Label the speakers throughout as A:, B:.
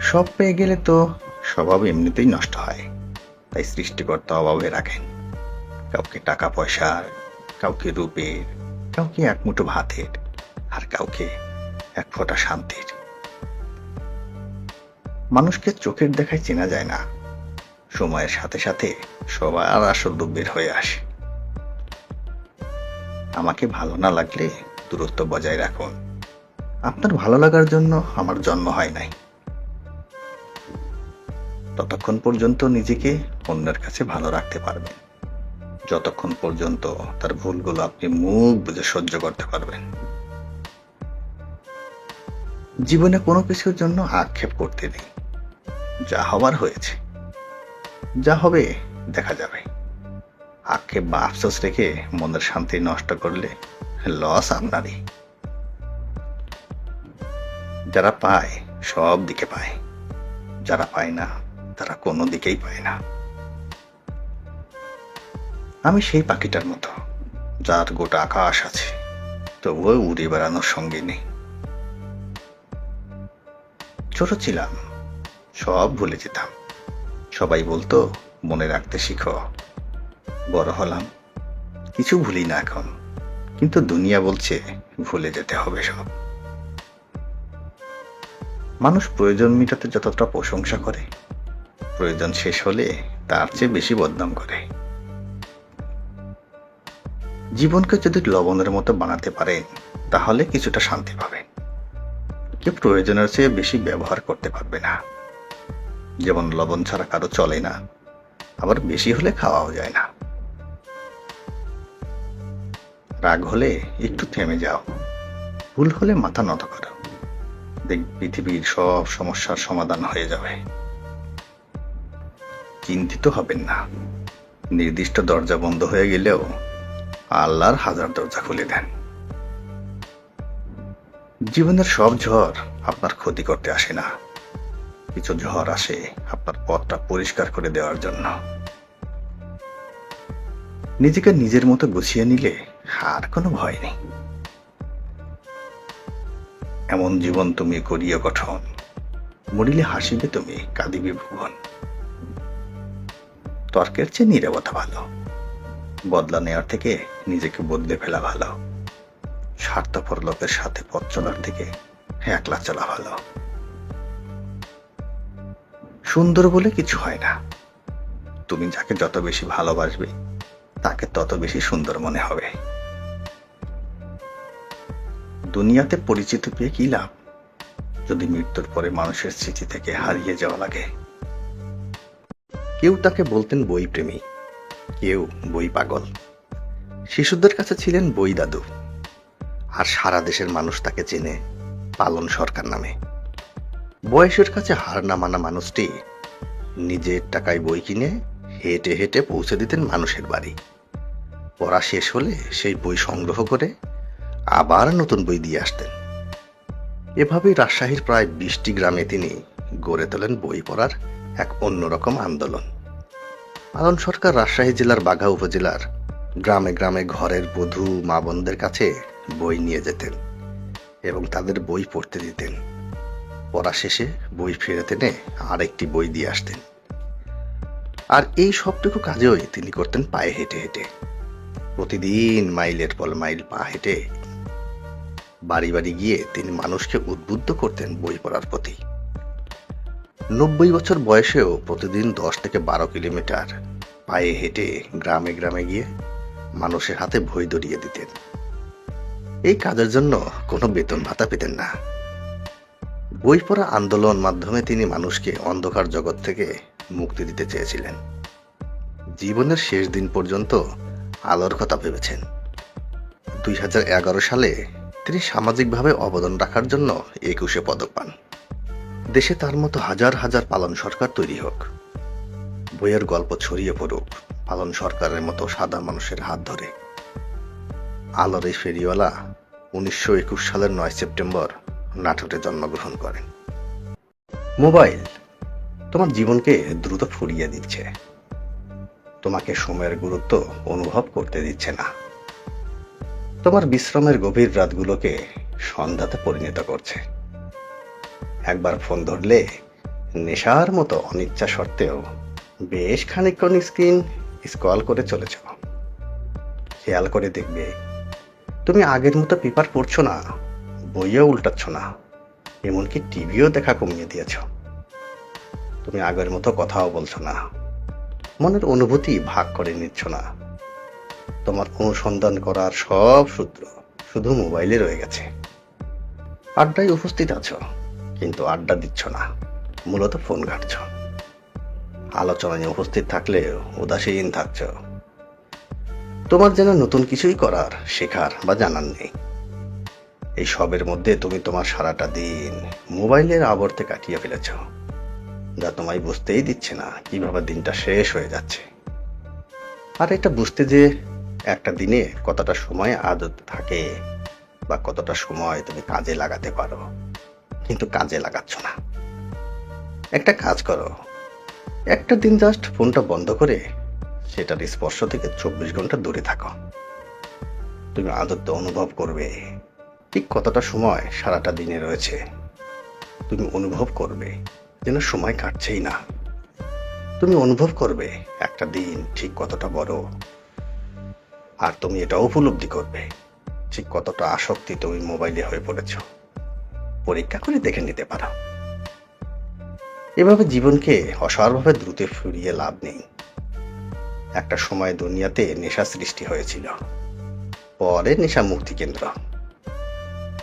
A: সব পেয়ে গেলে তো স্বভাব এমনিতেই নষ্ট হয়। তাই সৃষ্টিকর্তা অভাবে রাখেন। কাউকে টাকা পয়সার, কাউকে রূপের, কাউকে এক মুঠো ভাতের, আর কাউকে এক ফোঁটা শান্তির। মানুষকে চোখের দেখায় চেনা যায় না। সময়ের সাথে সাথে সবার আসল রূপ বের হয়ে আসে। আমাকে ভালো না লাগলে দূরত্ব বজায় রাখুন। আপনার ভালো লাগার জন্য আমার জন্ম হয় নাই। ততক্ষণ পর্যন্ত নিজেকে অন্যের কাছে ভালো রাখতে পারবেন যতক্ষণ পর্যন্ত তার ভুলগুলো আপনি মুখ বুঝে সহ্য করতে পারবেন জীবনে কোনো কিছুর জন্য আক্ষেপ করতে নেই। যা হবার হয়েছে, যা হবে দেখা যাবে। আক্ষেপ বা আফসোস রেখে মনের শান্তি নষ্ট করলে লস আপনারই। যারা পায়, সব দিকে পায়। যারা পায় না তারা কোনো দিকেই পায় না। আমি সেই পাখিটার মতো, যার গোটা আকাশ আছে, তবুও উড়ে বেড়ানোর সঙ্গে নেই। ছোট ছিলাম, সব ভুলে যেতাম। সবাই বলতো, মনে রাখতে শিখো। বড় হলাম, কিছু ভুলি না এখন, কিন্তু দুনিয়া বলছে, ভুলে যেতে হবে সব। মানুষ প্রয়োজন মেটাতে যতটা প্রশংসা করে প্রয়োজন শেষ হলে তার চেয়ে বেশি বদনাম করে। জীবনকে যদি লবণের মতো বানাতে পারেন, তাহলে কিছুটা শান্তি পাবেন। কেউ প্রয়োজনের চেয়ে বেশি ব্যবহার করতে পারবে না। যেমন লবণ ছাড়া কারও চলে না, আবার বেশি হলে খাওয়াও যায় না। রাগ হলে একটু থেমে যাও। ভুল হলে মাথা নত করো। দেখ, পৃথিবীর সব সমস্যার সমাধান হয়ে যাবে। চিন্তিত হবেন না। নির্দিষ্ট দরজা বন্ধ হয়ে গেলেও আল্লাহর হাজার দরজা খুলে দেন। জীবনের সব ঝড় আপনার ক্ষতি করতে আসে না। কিছু ঝড় আসে আপনার পথটা পরিষ্কার করে দেওয়ার জন্য। নিজেকে নিজের মতো গুছিয়ে নিলে আর কোনো ভয় নেই। এমন জীবন তুমি করিয়া গঠন মরিলে হাসিবে তুমি, কাঁদিবে ভুবন। তর্কের চেয়ে নিরবতা ভালো। বদলা নেওয়ার থেকে নিজেকে বদলে ফেলা ভালো। স্বার্থপর লোকের সাথে পথ চলার থেকে একলা চলা ভালো। সুন্দর বলে কিছু হয় না। তুমি যাকে যত বেশি ভালোবাসবে, তাকে তত বেশি সুন্দর মনে হবে। দুনিয়াতে পরিচিত পেয়ে কি লাভ? যদি মৃত্যুর পরে মানুষের স্মৃতি থেকে হারিয়ে যাওয়া লাগে কেউ তাকে বলতেন বই প্রেমী কেউ বই পাগল। শিশুদের কাছে ছিলেন বই দাদু। আর সারা দেশের মানুষ তাকে চেনে পালন সরকার নামে। বয়সের কাছে হার না মানা মানুষটি নিজের টাকায় বই কিনে হেঁটে হেঁটে পৌঁছে দিতেন মানুষের বাড়ি। পড়া শেষ হলে সেই বই সংগ্রহ করে আবার নতুন বই দিয়ে আসতেন। এভাবেই রাজশাহীর প্রায় বিশটি গ্রামে তিনি গড়ে তোলেন বই পড়ার এক অন্যরকম আন্দোলন। পালন সরকার রাজশাহী জেলার বাঘা উপজেলার গ্রামে গ্রামে ঘরের বধূ, মা বোনদের কাছে বই নিয়ে যেতেন এবং তাদের বই পড়তে দিতেন। পড়া শেষে বই ফেরত এনে আরেকটি বই দিয়ে আসতেন। আর এই সবটুকু কাজেই তিনি করতেন পায়ে হেঁটে হেঁটে। প্রতিদিন মাইলের পর মাইল পা হেঁটে বাড়ি বাড়ি গিয়ে তিনি মানুষকে উদ্বুদ্ধ করতেন বই পড়ার প্রতি। নব্বই বছর বয়সেও প্রতিদিন দশ থেকে বারো কিলোমিটার পায়ে হেঁটে গ্রামে গ্রামে গিয়ে মানুষের হাতে ভই ধরিয়ে দিতেন। এই কাজের জন্য কোনো বেতন ভাতা পেতেন না। বই পড়া আন্দোলন মাধ্যমে তিনি মানুষকে অন্ধকার জগৎ থেকে মুক্তি দিতে চেয়েছিলেন। জীবনের শেষ দিন পর্যন্ত আলোর কথা ভেবেছেন। দুই হাজার এগারো সালে তিনি সামাজিকভাবে অবদান রাখার জন্য একুশে পদক পান। দেশে তার মতো হাজার হাজার পালন সরকার তৈরি হোক। বইয়ের গল্প ছড়িয়ে পড়ুক, পালন সরকারের মতো সাদা মানুষের হাত ধরে। আলোর এই ফেরিওয়ালা উনিশশো একুশ সালের নয় সেপ্টেম্বর নাটোরে জন্মগ্রহণ করেন। মোবাইল তোমার জীবনকে দ্রুত ফুরিয়ে দিচ্ছে। তোমাকে সময়ের গুরুত্ব অনুভব করতে দিচ্ছে না। তোমার বিশ্রামের গভীর রাতগুলোকে সন্ধ্যাতে পরিণত করছে। একবার ফোন ধরলে নেশার মতো অনিচ্ছা সত্ত্বেও বেশ খানিকক্ষণ স্ক্রিন স্ক্রল করে চলেছ। খেয়াল করে দেখবে তুমি আগের মতো পেপার পড়ছো না, বইও উল্টাচ্ছ না, এমনকি টিভিও দেখা কমিয়ে দিয়েছ। তুমি আগের মতো কথাও বলছো না, মনের অনুভূতি ভাগ করে নিচ্ছ না। তোমার অনুসন্ধান করার সব সূত্র শুধু মোবাইলে রয়ে গেছে। আড্ডায় উপস্থিত আছো। কিন্তু আড্ডা দিচ্ছ না। মূলত ফোন ঘাটছ। আলোচনায় উপস্থিত থাকলেও উদাসীন থাকছ। তোমার যেন নতুন কিছুই করার, শেখার বা জানার নেই। এই সবের মধ্যে তুমি তোমার সারাটা দিন মোবাইলের আবর্তে কাটিয়ে ফেলেছ, যা তোমায় বুঝতেই দিচ্ছে না কীভাবে দিনটা শেষ হয়ে যাচ্ছে। আর এটা বুঝতে যে একটা দিনে কতটা সময় আদত থাকে বা কতটা সময় তুমি কাজে লাগাতে পারো। কিন্তু কাজে লাগাচ্ছ না। একটা কাজ করো। একটা দিন জাস্ট ফোনটা বন্ধ করে সেটার স্পর্শ থেকে চব্বিশ ঘণ্টা দূরে থাকো। তুমি আদত অনুভব করবে। ঠিক কতটা সময় সারাটা দিনে রয়েছে, তুমি অনুভব করবে যেন সময় কাটছেই না। তুমি অনুভব করবে একটা দিন ঠিক কতটা বড়। আর তুমি এটা উপলব্ধি করবে ঠিক কতটা আসক্তি তুমি মোবাইলে হয়ে পড়েছ। পরীক্ষা করে দেখে নিতে পারো। এভাবে জীবনকে অসারভাবে দ্রুত ফিরিয়ে লাভ নেই। একটা সময় দুনিয়াতে নেশা সৃষ্টি হয়েছিল। পরে নেশা মুক্তি কেন্দ্র।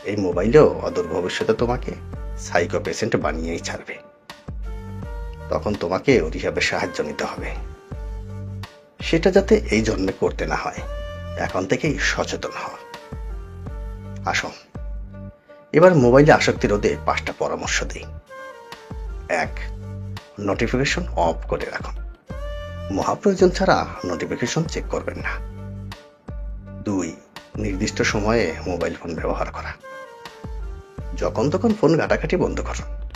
A: এই মোবাইলও অদূর ভবিষ্যতে তোমাকে সাইকো পেশেন্ট বানিয়েই ছাড়বে। তখন তোমাকে রিহাবের সাহায্য নিতে হবে। সেটা যাতে এই জন্মে করতে না হয়। এখন থেকেই সচেতন হও। আসো। এবার মোবাইলে আসক্তি রোধে পাঁচটা পরামর্শ দিই। এক নোটিফিকেশন অফ করে রাখুন। মহাপ্রয়োজন ছাড়া নোটিফিকেশন চেক করবেন না। দুই, নির্দিষ্ট সময়ে মোবাইল ফোন ব্যবহার করা। যখন তখন ফোন ঘাটাঘাটি বন্ধ করুন।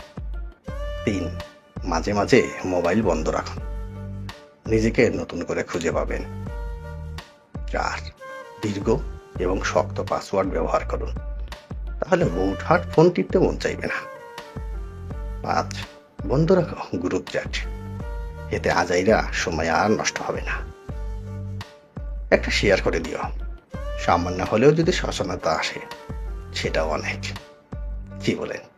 A: তিন, মাঝে মাঝে মোবাইল বন্ধ রাখুন। নিজেকে নতুন করে খুঁজে পাবেন। চার, দীর্ঘ এবং শক্ত পাসওয়ার্ড ব্যবহার করুন। তাহলে হুটহাট ফোন টিপতে মন চাইবে না। পাঁচ বন্ধ রাখো, গ্রুপ চ্যাট। এতে আজাইরা সময় আর নষ্ট হবে না। একটা শেয়ার করে দিও। সামান্য হলেও যদি সচেতনতা আসে, সেটাও অনেক। কি বলেন?